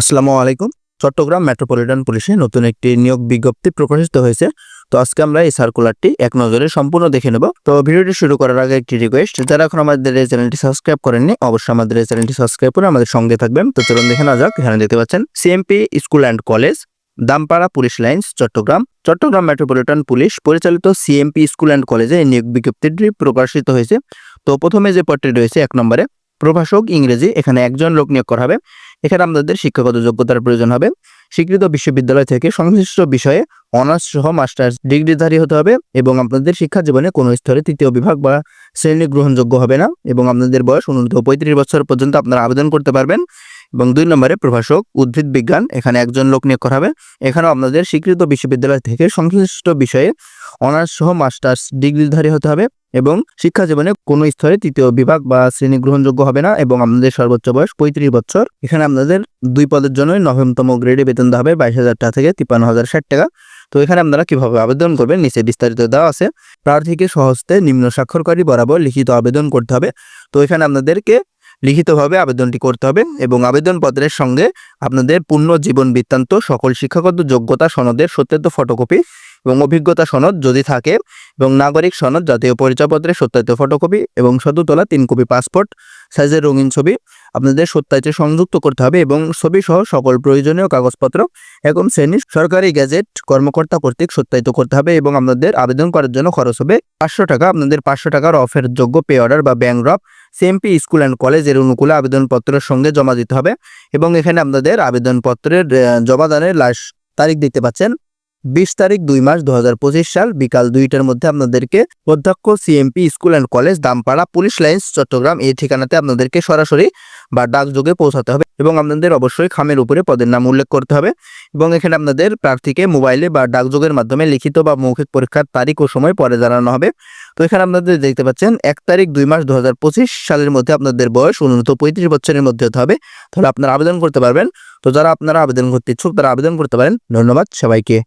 আসসালামু আলাইকুম। চট্টগ্রাম মেট্রোপলিটন পুলিশে নতুন একটি নিয়োগ বিজ্ঞপ্তি প্রকাশিত হয়েছে। তো আজকে আমরা এই সার্কুলারটি এক নজরে সম্পূর্ণ দেখে নেব। তো ভিডিওটি শুরু করার আগে একটি রিকোয়েস্ট যারা এখন আমাদের এই চ্যানেলটি সাবস্ক্রাইব করেননি, অবশ্যই আমাদের এই চ্যানেলটি সাবস্ক্রাইব করে আমাদের সঙ্গে থাকবেন। তো চলুন দেখে না যাক, এখানে দেখতে পাচ্ছেন CMP school and college Dampara police lines, Chattogram. Chattogram metropolitan police পরিচালিত সিএমপি স্কুল অ্যান্ড কলেজে এই নিয়োগ বিজ্ঞপ্তিটি প্রকাশিত হয়েছে। তো প্রথমে যে পদটি রয়েছে এক নম্বরে প্রভাষক ইংরেজি, এখানে একজন লোক নিয়োগ করা হবে। এখানে আপনাদের শিক্ষাগত যোগ্যতার প্রয়োজন হবে। স্বীকৃত বিশ্ববিদ্যালয় থেকে সংশ্লিষ্ট বিষয়ে অনার্স সহ মাস্টার্স ডিগ্রিধারী হতে হবে এবং আপনাদের শিক্ষা জীবনে কোনো স্তরে তৃতীয় বিভাগ বা শ্রেণি গ্রহণযোগ্য হবে না এবং আপনাদের বয়স ন্যূনতম পঁয়ত্রিশ বছর পর্যন্ত আপনারা আবেদন করতে পারবেন। এবং দুই নম্বরে প্রভাষক, উদ্ভিদ বিজ্ঞান, এখানে একজন লোক নিয়োগ করা হবে। এখানেও আপনাদের স্বীকৃত বিশ্ববিদ্যালয় থেকে সংশ্লিষ্ট বিষয়ে অনার্স সহ মাস্টার্স ডিগ্রিধারী হতে হবে। এবং শিক্ষা জীবনে কোনো স্তরে তৃতীয় বিভাগ বা শ্রেণি গ্রহণযোগ্য হবে না এবং আপনাদের সর্বোচ্চ বয়স পঁয়ত্রিশ বছর। এখানে আপনাদের দুই পদের জন্য নবমতম গ্রেডে বেতন দেওয়া হবে বাইশ হাজার টাকা থেকে তিপ্পান্ন হাজার ষাট টাকা। তো এখানে আপনারা কীভাবে আবেদন করবেন নিচে বিস্তারিত দেওয়া আছে। প্রার্থীকে সহজতে নিম্ন স্বাক্ষরকারী বরাবর লিখিত আবেদন করতে হবে। তো এখানে আপনাদেরকে লিখিতভাবে আবেদনটি করতে হবে এবং আবেদনপত্রের সঙ্গে আপনাদের পূর্ণ জীবন বৃত্তান্ত, সকল শিক্ষাগত যোগ্যতা, সনদের সত্যায়িত ফটোকপি এবং অভিজ্ঞতা সনদ যদি থাকে এবং নাগরিক সনদ, জাতীয় পরিচয়পত্রের সত্যায়িত ফটোকপি এবং সদ্য তোলা তিন কপি পাসপোর্ট সাইজের রঙিন ছবি আপনাদের সত্যায়িত সংযুক্ত করতে হবে এবং ছবি সহ সকল প্রয়োজনীয় কাগজপত্র একম শ্রেণির সরকারি গ্যাজেট কর্মকর্তা কর্তৃক সত্যায়িত করতে হবে এবং আপনাদের আবেদন করার জন্য খরচ হবে পাঁচশো টাকা। আপনাদের পাঁচশো টাকার অফের যোগ্য পে অর্ডার বা bank draft CMP school and কলেজের অনুকূলে আবেদনপত্রের সঙ্গে জমা দিতে হবে এবং এখানে আপনাদের আবেদনপত্রের জমাদানের লাস্ট তারিখ দেখতে পাচ্ছেন। বিশ তারিখ দুই মাস দু হাজার পঁচিশ সাল, বিকাল দুইটার মধ্যে আপনাদেরকে অধ্যক্ষ CMP school and college, Dampara, police lines, Chattogram, এই ঠিকানাতে আপনাদেরকে সরাসরি বা ডাকযোগে পৌঁছাতে হবে এবং আপনাদের অবশ্যই খামের উপরে পদের নাম উল্লেখ করতে হবে এবং এখানে আপনাদের প্রার্থীকে মোবাইলে বা ডাকযোগের মাধ্যমে লিখিত বা মৌখিক পরীক্ষার তারিখ ও সময় পরে জানানো হবে। তো এখানে আপনাদের দেখতে পাচ্ছেন, এক তারিখ দুই মাস দু হাজার পঁচিশ সালের মধ্যে আপনাদের বয়স উন্নত পঁয়ত্রিশ বছরের মধ্যে হতে হবে। তাহলে আপনারা আবেদন করতে পারবেন। তো যারা আপনারা আবেদন করতে ইচ্ছুক, তারা আবেদন করতে পারেন। ধন্যবাদ সবাইকে।